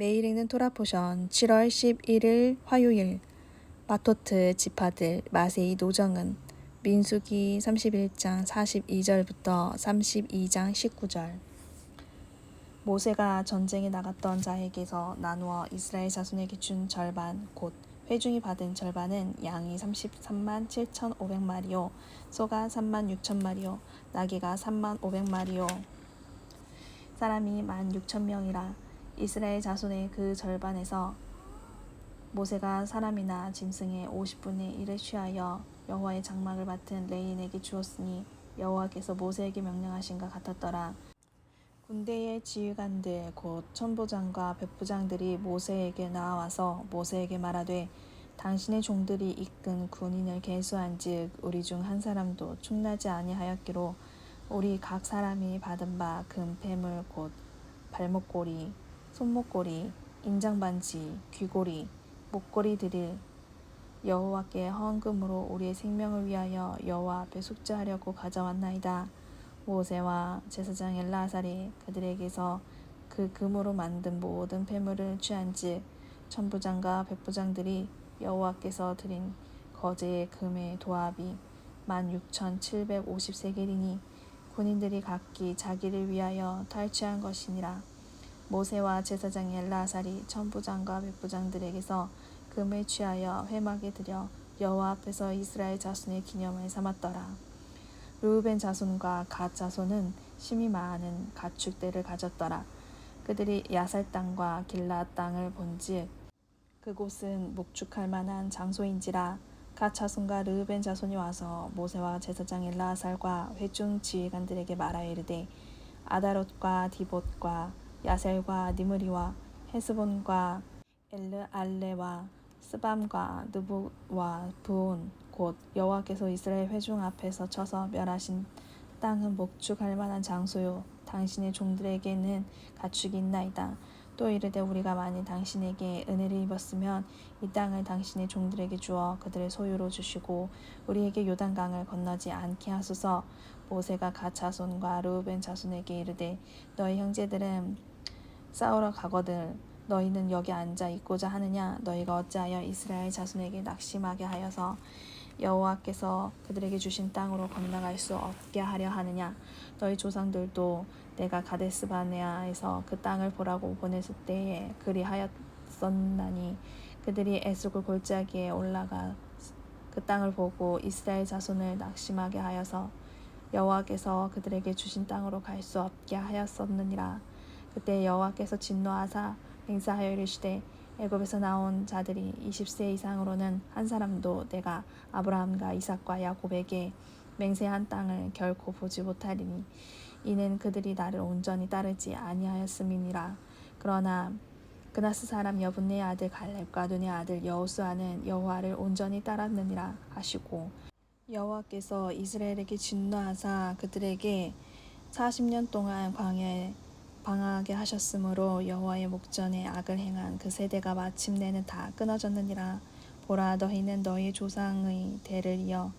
매일 읽는 토라포션 7월 11일 화요일. 마토트 지파들 마세이 노정은. 민수기 31장 42절부터 32장 19절. 모세가 전쟁에 나갔던 자에게서 나누어 이스라엘 자손에게 준 절반 곧 회중이 받은 절반은 양이 33만 7,500마리요. 소가 3만 6천마리요. 나귀가 3만 500마리요. 사람이 1만 6천 명이라 이스라엘 자손의 그 절반에서 모세가 사람이나 짐승의 50분의 1을 취하여 여호와의 장막을 맡은 레인에게 주었으니 여호와께서 모세에게 명령하신 것 같았더라. 군대의 지휘관들 곧 천부장과 백부장들이 모세에게 나와서 모세에게 말하되 당신의 종들이 이끈 군인을 계수한즉 우리 중 한 사람도 충나지 아니하였기로 우리 각 사람이 받은 바 금 폐물 곧 발목고리 손목고리 인장반지 귀고리 목걸이 드릴 여호와께 헌금으로 우리의 생명을 위하여 여호와 앞에 숙제하려고 가져왔나이다. 모세와 제사장 엘라살이 그들에게서 그 금으로 만든 모든 폐물을 취한즉 천부장과 백부장들이 여호와께서 드린 거제의 금의 도합이 만 육천 칠백 오십 세겔이니 군인들이 각기 자기를 위하여 탈취한 것이니라. 모세와 제사장 엘라살이 천부장과 백부장들에게서 금을 취하여 회막에 들여 여호와 앞에서 이스라엘 자손의 기념을 삼았더라. 루벤 자손과 갓 자손은 심히 많은 가축대를 가졌더라. 그들이 야살 땅과 길라 땅을 본즉 그곳은 목축할 만한 장소인지라 갓 자손과 르벤 자손이 와서 모세와 제사장 엘라살과 회중 지휘관들에게 말하여 이르되 아다롯과 디봇과 야셀과 니므리와 헤스본과 엘르알레와 스밤과 느부와 부온 곧 여호와께서 이스라엘 회중 앞에서 쳐서 멸하신 땅은 목축할 만한 장소요 당신의 종들에게는 가축이 있나이다. 또 이르되 우리가 만일 당신에게 은혜를 입었으면 이 땅을 당신의 종들에게 주어 그들의 소유로 주시고 우리에게 요단강을 건너지 않게 하소서. 모세가 가 자손과 르우벤 자손에게 이르되 너희 형제들은 싸우러 가거든. 너희는 여기 앉아 있고자 하느냐? 너희가 어찌하여 이스라엘 자손에게 낙심하게 하여서 여호와께서 그들에게 주신 땅으로 건너갈 수 없게 하려 하느냐? 너희 조상들도 내가 가데스 바네아에서 그 땅을 보라고 보냈을 때에 그리하였었나니 그들이 에스골 골짜기에 올라가 그 땅을 보고 이스라엘 자손을 낙심하게 하여서 여호와께서 그들에게 주신 땅으로 갈 수 없게 하였었느니라 그때 여호와께서 진노하사 맹사하여 이르시되 애굽에서 나온 자들이 20세 이상으로는 한 사람도 내가 아브라함과 이삭과 야곱에게 맹세한 땅을 결코 보지 못하리니 이는 그들이 나를 온전히 따르지 아니하였음이니라. 그러나 그나스 사람 여분네 아들 갈렙과 눈의 아들 여호수아는 여호와를 온전히 따랐느니라 하시고 여호와께서 이스라엘에게 진노하사 그들에게 40년 동안 광야에 방황하게 하셨으므로 여호와의 목전에 악을 행한 그 세대가 마침내는 다 끊어졌느니라. 보라 너희는 너희 조상의 대를 이어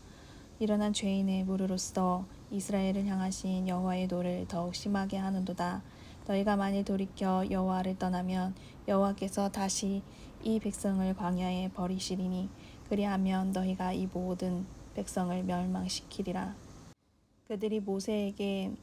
일어난 죄인의 무르로서 이스라엘을 향하신 여호와의 노를 더욱 심하게 하는도다. 너희가 만일 돌이켜 여호와를 떠나면 여호와께서 다시 이 백성을 광야에 버리시리니 그리하면 너희가 이 모든 백성을 멸망시키리라. 그들이 모세에게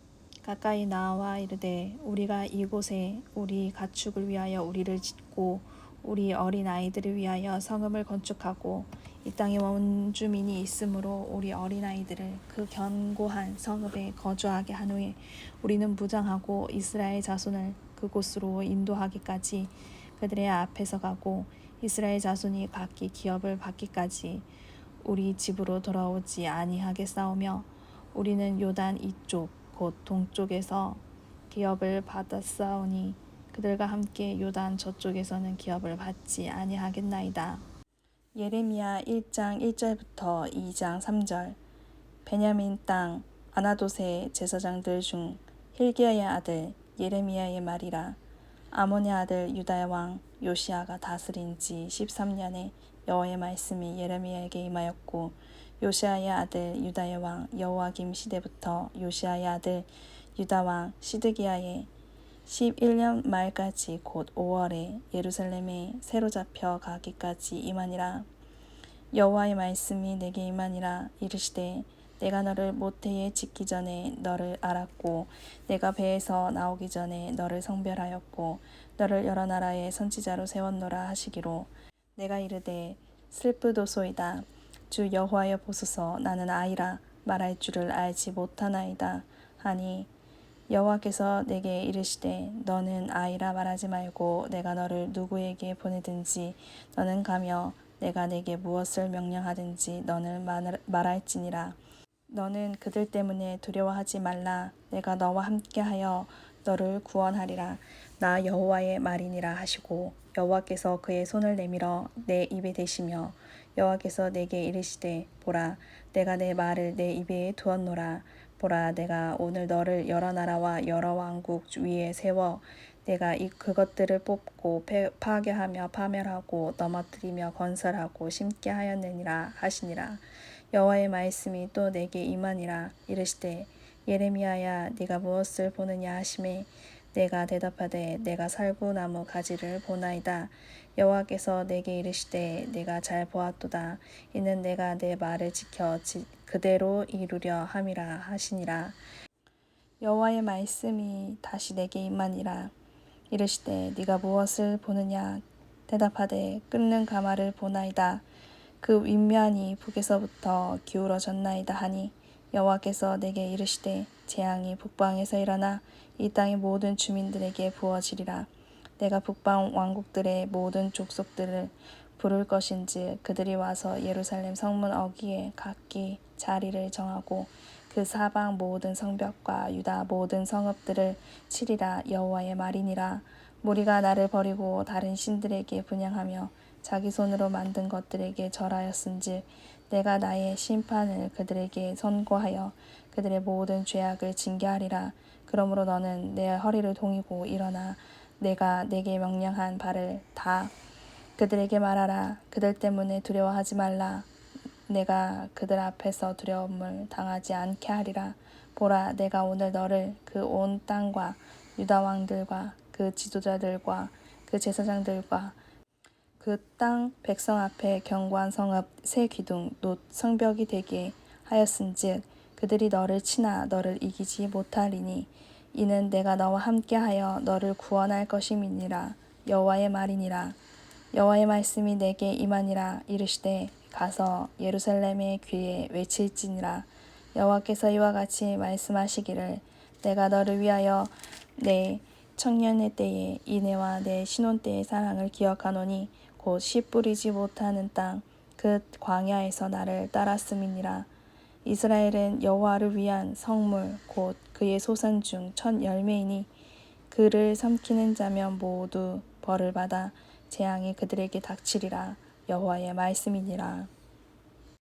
가까이 나와 이르되 우리가 이곳에 우리 가축을 위하여 우리를 짓고 우리 어린 아이들을 위하여 성읍을 건축하고 이 땅에 원주민이 있으므로 우리 어린 아이들을 그 견고한 성읍에 거주하게 한 후에 우리는 무장하고 이스라엘 자손을 그곳으로 인도하기까지 그들의 앞에서 가고 이스라엘 자손이 각기 기업을 받기까지 우리 집으로 돌아오지 아니하게 싸우며 우리는 요단 이쪽 곧 동쪽에서 기업을 받았사오니 그들과 함께 요단 저쪽에서는 기업을 받지 아니하겠나이다. 예레미야 1장 1절부터 2장 3절 베냐민 땅 아나도세 제사장들 중 힐기야의 아들 예레미야의 말이라 아몬의 아들 유다의 왕 요시아가 다스린 지 13년에 여호와의 말씀이 예레미야에게 임하였고 요시아의 아들 유다의 왕 여호와김 시대부터 요시아의 아들 유다 왕 시드기야의 11년 말까지 곧 5월에 예루살렘에 새로 잡혀 가기까지 임하니라. 여호와의 말씀이 내게 임하니라 이르시되 내가 너를 모태에 짓기 전에 너를 알았고 내가 배에서 나오기 전에 너를 성별하였고 너를 여러 나라의 선지자로 세웠노라 하시기로. 내가 이르되 슬프도소이다 주 여호와여 보소서 나는 아이라 말할 줄을 알지 못하나이다. 하니 여호와께서 내게 이르시되 너는 아이라 말하지 말고 내가 너를 누구에게 보내든지 너는 가며 내가 내게 무엇을 명령하든지 너는 말- 말할지니라. 너는 그들 때문에 두려워하지 말라. 내가 너와 함께하여 너를 구원하리라. 나 여호와의 말이니라 하시고 여호와께서 그의 손을 내밀어 내 입에 대시며 여호와께서 내게 이르시되 보라 내가 내 말을 내 입에 두었노라. 보라 내가 오늘 너를 여러 나라와 여러 왕국 위에 세워 내가 이 그것들을 뽑고 패- 파괴하며 파멸하고 넘어뜨리며 건설하고 심게 하였느니라 하시니라. 여호와의 말씀이 또 내게 임하니라 이르시되 예레미야야 네가 무엇을 보느냐 하심에 내가 대답하되 내가 살구 나무 가지를 보나이다. 여호와께서 내게 이르시되 내가 잘 보았도다. 이는 내가 내 말을 지켜 지- 그대로 이루려 함이라 하시니라. 여호와의 말씀이 다시 내게 임하니라. 이르시되 네가 무엇을 보느냐? 대답하되 끓는 가마를 보나이다. 그 윗면이 북에서부터 기울어졌나이다 하니 여호와께서 내게 이르시되 재앙이 북방에서 일어나 이 땅의 모든 주민들에게 부어지리라. 내가 북방 왕국들의 모든 족속들을 부를 것인지 그들이 와서 예루살렘 성문 어귀에 각기 자리를 정하고 그 사방 모든 성벽과 유다 모든 성읍들을 치리라 여호와의 말이니라. 무리가 나를 버리고 다른 신들에게 분양하며 자기 손으로 만든 것들에게 절하였은즉 내가 나의 심판을 그들에게 선고하여 그들의 모든 죄악을 징계하리라. 그러므로 너는 내 허리를 동이고 일어나 내가 내게 명령한 바를 다 그들에게 말하라. 그들 때문에 두려워하지 말라. 내가 그들 앞에서 두려움을 당하지 않게 하리라. 보라 내가 오늘 너를 그 온 땅과 유다 왕들과 그 지도자들과 그 제사장들과 그 땅 백성 앞에 견고한 성읍 새 기둥 놋 성벽이 되게 하였은즉 그들이 너를 치나 너를 이기지 못하리니 이는 내가 너와 함께하여 너를 구원할 것임이니라. 여호와의 말이니라. 여호와의 말씀이 내게 임하니라 이르시되 가서 예루살렘의 귀에 외칠지니라. 여호와께서 이와 같이 말씀하시기를 내가 너를 위하여 내 청년의 때에 이내와 내 신혼 때의 사랑을 기억하노니 곧 씨 뿌리지 못하는 땅 그 광야에서 나를 따랐음이니라. 이스라엘은 여호와를 위한 성물 곧 그의 소산 중 첫 열매이니 그를 삼키는 자면 모두 벌을 받아 재앙이 그들에게 닥치리라. 여호와의 말씀이니라